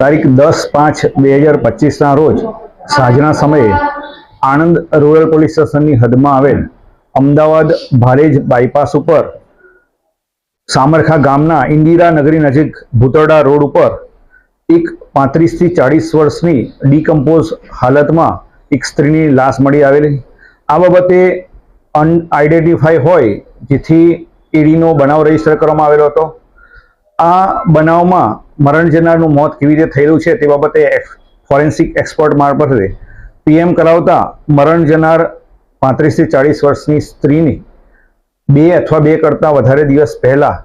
તારીખ દસ પાંચ બે હજાર પચીસના રોજ સાંજના સમયે આણંદ રૂરલ પોલીસ સ્ટેશનની હદમાં આવેલ અમદાવાદ ભારેજ બાયપાસ ઉપર સામરખા ગામના ઇન્દિરા નગરી નજીક ભૂતરડા રોડ ઉપર એક પાંત્રીસથી ચાળીસ વર્ષની ડીકમ્પોઝ હાલતમાં એક સ્ત્રીની લાશ મળી આવેલી. આ બાબતે અનઆઇડેન્ટિફાઈ હોય, જેથી ઈડીનો બનાવ રજિસ્ટર કરવામાં આવેલો હતો. આ બનાવમાં મરણ જનારનું મોત કેવી રીતે થયેલું છે તે બાબતે ફોરેન્સિક એક્સપર્ટ મારફતે પીએમ કરાવતા મરણ જનાર પાંત્રીસથી ચાળીસ વર્ષની સ્ત્રીની બે અથવા બે કરતાં વધારે દિવસ પહેલાં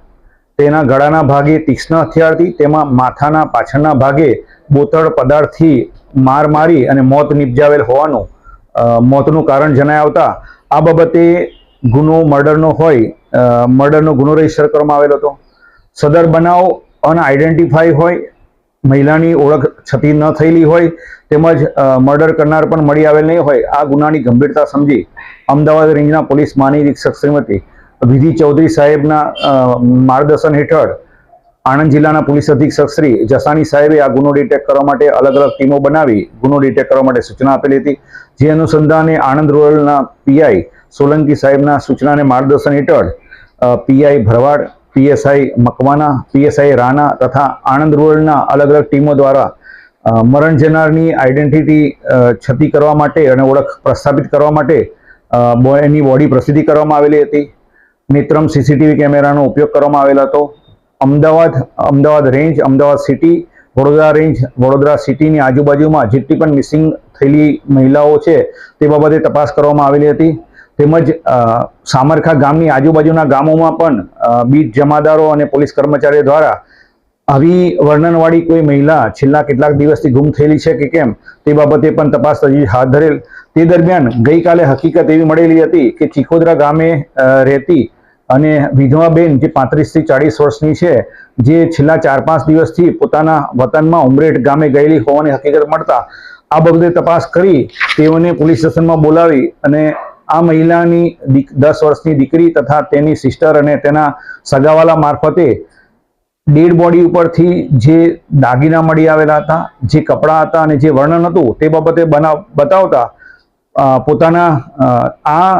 તેના ગળાના ભાગે તીક્ષ્ણ હથિયારથી તેમાં માથાના પાછળના ભાગે બોતળ પદાર્થથી માર મારી અને મોત નિપજાવેલ હોવાનું મોતનું કારણ જણાય આવતા આ બાબતે ગુનો મર્ડરનો હોય મર્ડરનો ગુનો રજિસ્ટર કરવામાં આવેલો હતો. સદર બનાવ અનઆઇડેન્ટિફાઈ હોય, મહિલાની ઓળખ છતી ન થયેલી હોય, તેમજ મર્ડર કરનાર પણ મળી આવેલ નહીં હોય, આ ગુનાની ગંભીરતા સમજી અમદાવાદ રેન્જના પોલીસ મહાનિરીક્ષક શ્રીમતી વિધિ ચૌધરી સાહેબના માર્ગદર્શન હેઠળ આણંદ જિલ્લાના પોલીસ અધિક્ષક શ્રી જસાણી સાહેબે આ ગુનો ડિટેક્ટ કરવા માટે અલગ અલગ ટીમો બનાવી ગુનો ડિટેક્ટ કરવા માટે સૂચના આપેલી હતી. જે અનુસંધાને આણંદ રૂરલના પીઆઈ સોલંકી સાહેબના સૂચનાને માર્ગદર્શન હેઠળ PI Bharwad PSI Makwana PSI Rana તથા આણંદ રૂરલના અલગ અલગ ટીમો દ્વારા મરણ જનારની આઈડેન્ટિટી છતી કરવા માટે અને ઓળખ પ્રસ્થાપિત કરવા માટે એની બોડી પ્રસિદ્ધિ કરવામાં આવેલી હતી. નેત્રમ સીસીટીવી કેમેરાનો ઉપયોગ કરવામાં આવેલો હતો. Ahmedabad Ahmedabad range, Ahmedabad city, Vadodara range, Vadodara સિટીની આજુબાજુમાં જેટલી પણ મિસિંગ થયેલી મહિલાઓ છે, તે બાબતે તપાસ કરવામાં આવેલી હતી. તેમજ સામરખા ગામની આજુબાજુના ગામોમાં પણ બીટ જમાદારો અને પોલીસ કર્મચારીઓ દ્વારા આવી વર્ણનવાળી કોઈ મહિલા છેલ્લા કેટલાક દિવસથી ગુમ થયેલી છે કે કેમ, તે બાબતે પણ તપાસ તજવીજ હાથ ધરેલ. તે દરમિયાન ગઈકાલે હકીકત એવી મળેલી હતી કે ચીખોદરા ગામે રહેતી અને વિધવાબેન જે પાંત્રીસથી ચાળીસ વર્ષની છે, જે છેલ્લા ચાર પાંચ દિવસથી પોતાના વતનમાં ઉમરેઠ ગામે ગયેલી હોવાની હકીકત મળતા આ બાબતે તપાસ કરી તેઓને પોલીસ સ્ટેશનમાં બોલાવી અને આ મહિલાની દસ વર્ષની દીકરી તથા તેની સિસ્ટર અને તેના સગાવાલા મારફતે ડેડ બોડી ઉપરથી જે દાગીના મળી આવેલા હતા, જે કપડાં હતા અને જે વર્ણન હતું તે બાબતે બનાવ બતાવતા પોતાના આ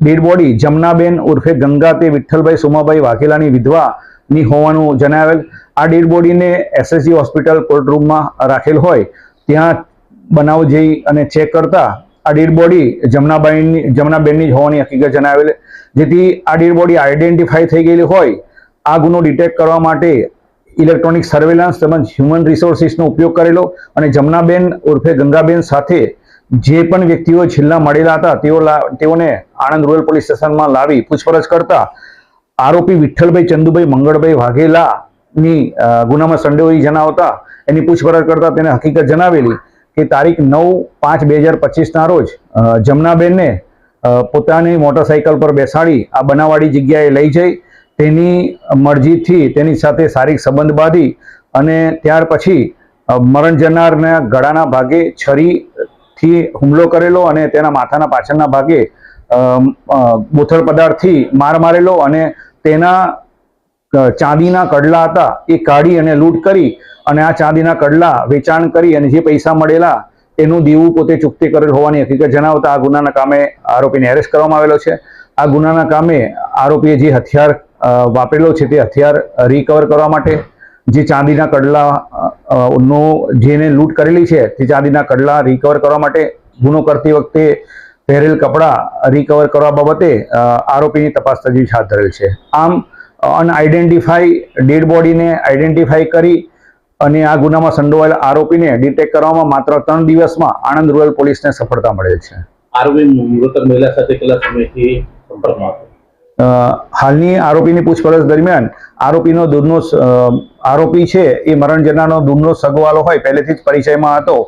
ડેડ બોડી જમનાબેન ઉર્ફે ગંગા તે વિઠ્ઠલભાઈ સોમાભાઈ વાઘેલાની વિધવાની હોવાનું જણાવેલ. આ ડેડ બોડીને એસએસજી હોસ્પિટલ કોર્ટરૂમમાં રાખેલ હોય. ત્યાં બનાવ જઈ અને ચેક કરતા આ ડેડ બોડી જમનાબાઈની જમનાબેનની જ હોવાની હકીકત જણાવેલ. જેથી આ ડેડ બોડી આઈડેન્ટિફાઈ થઈ ગયેલી હોય, આ ગુનો ડિટેક્ટ કરવા માટે ઇલેક્ટ્રોનિક સર્વેલન્સ તેમજ હ્યુમન રિસોર્સિસનો ઉપયોગ કરેલો અને જમનાબેન ઉર્ફે ગંગાબેન સાથે જે પણ વ્યક્તિઓ છેલ્લા મળેલા હતા, તેઓ તેઓને આણંદ રૂરલ પોલીસ સ્ટેશનમાં લાવી પૂછપરછ કરતા આરોપી વિઠ્ઠલભાઈ ચંદુભાઈ, મંગળભાઈ વાઘેલાની ગુનામાં સંડોવી જણાવતા એની પૂછપરછ કરતા તેને હકીકત જણાવેલી. કે તારીખ નવ પાંચ બે હજાર પચીસના રોજ જમનાબેનને પોતાની મોટરસાઇકલ પર બેસાડી આ બનાવાળી જગ્યાએ લઈ જઈ, તેની મરજીથી તેની સાથે શારીરિક સંબંધ બાંધી અને ત્યાર પછી મરણ જનારના ગળાના ભાગે છરીથી હુમલો કરેલો અને તેના માથાના પાછળના ભાગે બોથળ પદાર્થથી માર મારેલો અને તેના ચાંદીના કડલા હતા, એ કાઢી અને લૂંટ કરી અને આ ચાંદીના કડલા વેચાણ કરી અને જે પૈસા મળેલા એનું દીવું પોતે ચૂકતી કરેલ હોવાની હકીકત જણાવતા આ ગુનાના કામે આરોપીને એરેસ્ટ કરવામાં આવેલો છે. આ ગુનાના કામે આરોપીએ જે હથિયાર વાપરેલો છે તે હથિયાર રિકવર કરવા માટે જે ચાંદીના કડલા નો જેને લૂંટ કરેલી છે તે ચાંદીના કડલા રિકવર કરવા માટે ગુનો કરતી વખતે પહેરેલ કપડાં રિકવર કરવા બાબતે આરોપીની તપાસ તજવીજ હાથ ધરેલ છે. આમ અનઆઇડેન્ટિફાઈ ડેડ બોડીને આઇડેન્ટિફાઈ કરી અને આ ગુનામાં સંડોવાયેલા આરોપીને ડિટેક્ટ કરવામાં માત્ર ત્રણ દિવસમાં આણંદ રૂરલ પોલીસને સફળતા મળેલ છે. આરોપી મૃતક મહિલા સાથે કેટલા સમયથી સંપર્કમાં હાલની આરોપીની પૂછપરછ દરમિયાન આરોપીનો દૂરનો આરોપી છે એ મરણ જનારનો દૂરનો સગવાલો હોય પહેલેથી જ પરિચયમાં હતો.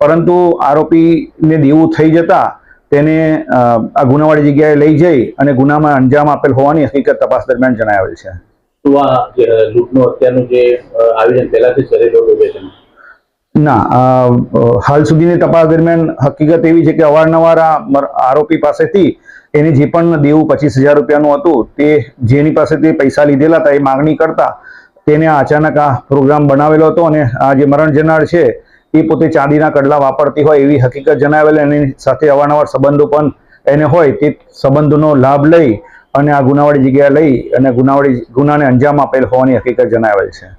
પરંતુ આરોપીને દેવું થઈ જતા તેને આ ગુનાવાળી જગ્યાએ લઈ જઈ અને ગુનામાં અંજામ આપેલ હોવાની હકીકત તપાસ દરમિયાન જણાવેલ છે. શું આ લૂંટનો હત્યાનું જે આયોજન પહેલાથી કરેલું હતું ના હાલ સુધીની તપાસ દરમિયાન હકીકત એવી છે કે અવારનવાર આ આરોપી પાસેથી એને જે પણ દેવું પચીસ હજાર રૂપિયાનું હતું તે જેની પાસેથી પૈસા લીધેલા હતા એ માગણી કરતા તેને અચાનક આ પ્રોગ્રામ બનાવેલો હતો અને આ જે મરણ જનાર છે એ પોતે ચાંદીના કડલા વાપરતી હોય એવી હકીકત જણાવેલ એની સાથે અવારનવાર સંબંધો પણ એને હોય તે સંબંધોનો લાભ લઈ અને આ ગુનાવાળી જગ્યાએ લઈ અને ગુનાવાળી ગુનાને અંજામ આપેલ હોવાની હકીકત જણાવેલ છે.